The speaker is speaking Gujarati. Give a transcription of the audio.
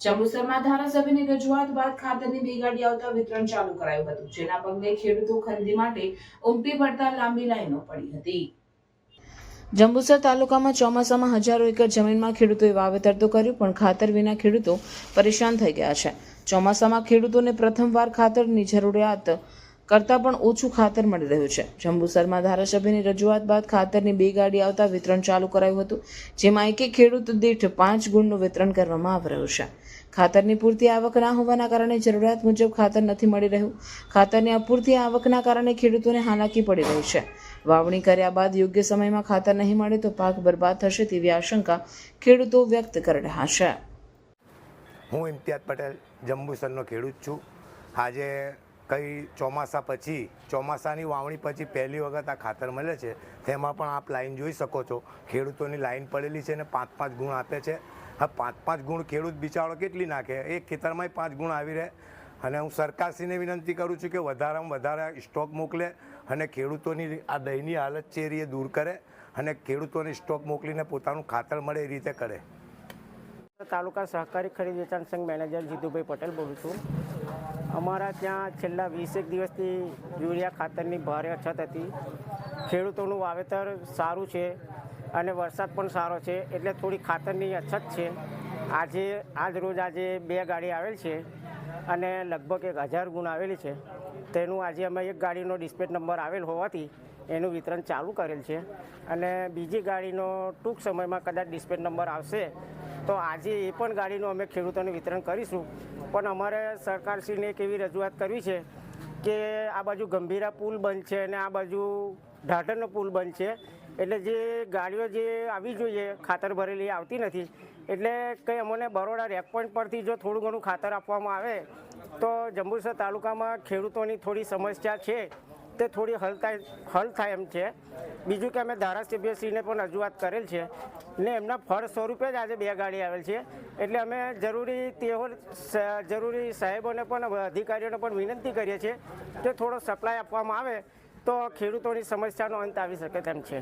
જંબુસરમાં ધારાસભ્યની રજૂઆત બાદ ખાતરની બે ગાડી આવતા વિતરણ ચાલુ કરાયું હતું, જેના પગલે ખેડૂતો ખરીદી માટે ઉમટી પડતા લાંબી લાઈનો પડી હતી. જંબુસર તાલુકામાં ચોમાસામાં હજારો એકર જમીનમાં ખેડૂતોએ વાવેતર તો કર્યું, પણ ખાતર વિના ખેડૂતો પરેશાન થઈ ગયા છે. ચોમાસામાં ખેડૂતોને પ્રથમવાર ખાતરની જરૂરિયાત કરતાં પણ ઓછું ખાતર મળી રહ્યું છે. જંબુસરમાં ધારાસભ્યની રજૂઆત બાદ ખાતરની બે ગાડી આવતા વિતરણ ચાલુ કરાયું હતું, જેમાં એક ખેડૂત દીઠ પાંચ ગુણનું વિતરણ કરવામાં આવી રહ્યું છે. ખાતરની પૂરતી આવક ના હોવાના કારણે જરૂરિયાત મુજબ ખાતર નથી મળી રહ્યું. ખાતરની અપૂરતી આવકના કારણે ખેડૂતોને હાલાકી પડી રહી છે. વાવણી કર્યા બાદ યોગ્ય સમયમાં ખાતર નહીં મળે તો પાક બરબાદ થશે તેવી આશંકા ખેડૂતો વ્યક્ત કરી રહ્યા છે. હું ઇમ્તિયાઝ પટેલ, જંબુસરનો ખેડૂત છું. આજે કઈ ચોમાસા પછી, ચોમાસાની વાવણી પછી પહેલી વખત આ ખાતર મળે છે, તેમાં પણ આપ લાઈન જોઈ શકો છો. ખેડૂતોની લાઈન પડેલી છે ને પાંચ પાંચ ગુણ આપે છે. હવે પાંચ પાંચ ગુણ ખેડૂત બિચારો કેટલી નાખે? એક ખેતરમાંય પાંચ ગુણ આવી રહે. અને હું સરકારશ્રીને વિનંતી કરું છું કે વધારામાં વધારે સ્ટોક મોકલે અને ખેડૂતોની આ દયની હાલત છે એ દૂર કરે અને ખેડૂતોને સ્ટોક મોકલીને પોતાનું ખાતર મળે એ રીતે કરે. તાલુકા સહકારી ખરીદ વેચાણ સંઘ મેનેજર જીતુભાઈ પટેલ બોલું છું. અમારા ત્યાં છેલ્લા વીસેક દિવસથી યુરિયા ખાતરની ભારે અછત હતી. ખેડૂતોનું વાવેતર સારું છે અને વરસાદ પણ સારો છે, એટલે થોડી ખાતરની અછત છે. આજે, આજ રોજ આજે બે ગાડી આવેલ છે અને લગભગ એક હજાર ગુણ આવેલી છે. તેનું આજે અમે એક ગાડીનો ડિસ્પેચ નંબર આવેલ હોવાથી એનું વિતરણ ચાલુ કરેલ છે. અને બીજી ગાડીનો ટૂંક સમયમાં કદાચ ડિસ્પેચ નંબર આવશે તો આજે એ પણ ગાડીનું અમે ખેડૂતોને વિતરણ કરીશું. પણ અમારે સરકારશ્રીને એક એવી રજૂઆત કરવી છે કે આ બાજુ ગંભીરા પુલ બંધ છે અને આ બાજુ ઢાઢરનો પુલ બંધ છે એટલે જે ગાડીઓ જે આવી જોઈએ, ખાતર ભરેલી આવતી નથી. એટલે કંઈ અમને બરોડા રેક પોઈન્ટ પરથી જો થોડું ઘણું ખાતર આપવામાં આવે, તો જંબુસર તાલુકામાં ખેડૂતોની થોડી સમસ્યા છે. તે થોડી હલ થાય હલ થાય એમ છે. બીજું કે અમે ધારાસભ્યશ્રીને પણ રજૂઆત કરેલ છે ને એમના ફળ સ્વરૂપે જ આજે બે ગાડી આવેલ છે. એટલે અમે જરૂરી તેઓ જરૂરી સાહેબોને પણ અધિકારીઓને પણ વિનંતી કરીએ છીએ કે થોડો સપ્લાય આપવામાં આવે તો ખેડૂતોની સમસ્યાનો અંત આવી શકે તેમ છે.